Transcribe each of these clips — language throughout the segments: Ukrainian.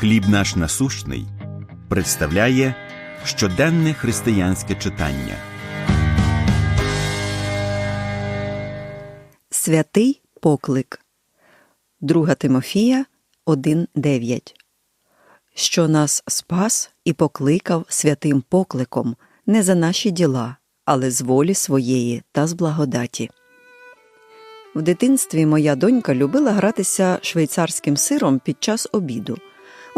Хліб наш насущний представляє щоденне християнське читання. Святий поклик 2 Тимофія 1.9 Що нас спас і покликав святим покликом не за наші діла, але з волі своєї та з благодаті. В дитинстві моя донька любила гратися швейцарським сиром під час обіду.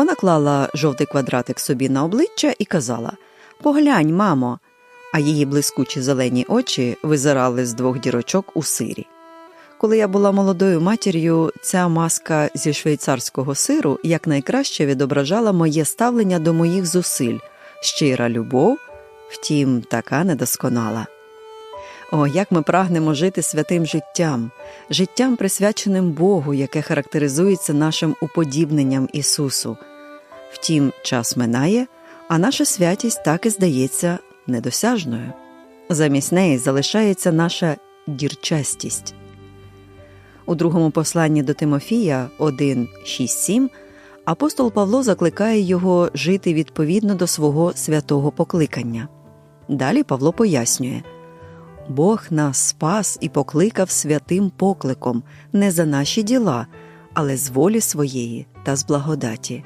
Вона клала жовтий квадратик собі на обличчя і казала Поглянь, мамо. А її блискучі зелені очі визирали з двох дірочок у сирі. Коли я була молодою матір'ю, ця маска зі швейцарського сиру якнайкраще відображала моє ставлення до моїх зусиль, щира любов, втім, така недосконала. О, як ми прагнемо жити святим життям, життям, присвяченим Богу, яке характеризується нашим уподібненням Ісусу. Втім, час минає, а наша святість так і здається недосяжною. Замість неї залишається наша дірчастість. У другому посланні до Тимофія 1, 6, 7 апостол Павло закликає його жити відповідно до свого святого покликання. Далі Павло пояснює Бог нас спас і покликав святим покликом не за наші діла, але з волі своєї та з благодаті.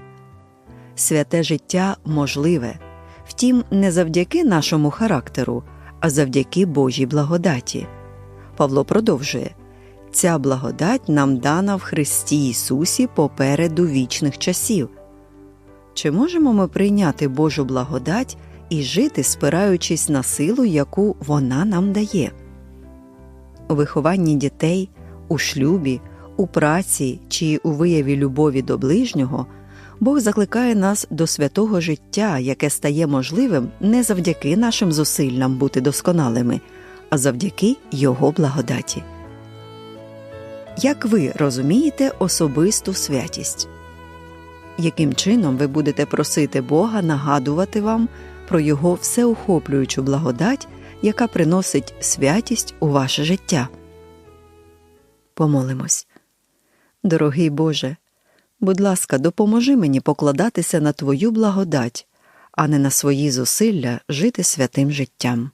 Святе життя можливе, втім, не завдяки нашому характеру, а завдяки Божій благодаті. Павло продовжує Ця благодать нам дана в Христі Ісусі попереду вічних часів. Чи можемо ми прийняти Божу благодать і жити, спираючись на силу, яку вона нам дає? У вихованні дітей, у шлюбі, у праці чи у вияві любові до ближнього Бог закликає нас до святого життя, яке стає можливим не завдяки нашим зусиллям бути досконалими, а завдяки Його благодаті. Як ви розумієте особисту святість? Яким чином ви будете просити Бога нагадувати вам про Його всеохоплюючу благодать, яка приносить святість у ваше життя? Помолимось. Дорогий Боже, будь ласка, допоможи мені покладатися на Твою благодать, а не на свої зусилля жити святим життям.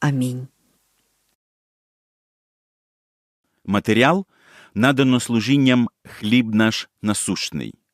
Амінь. Матеріал надано служінням хліб наш насущний.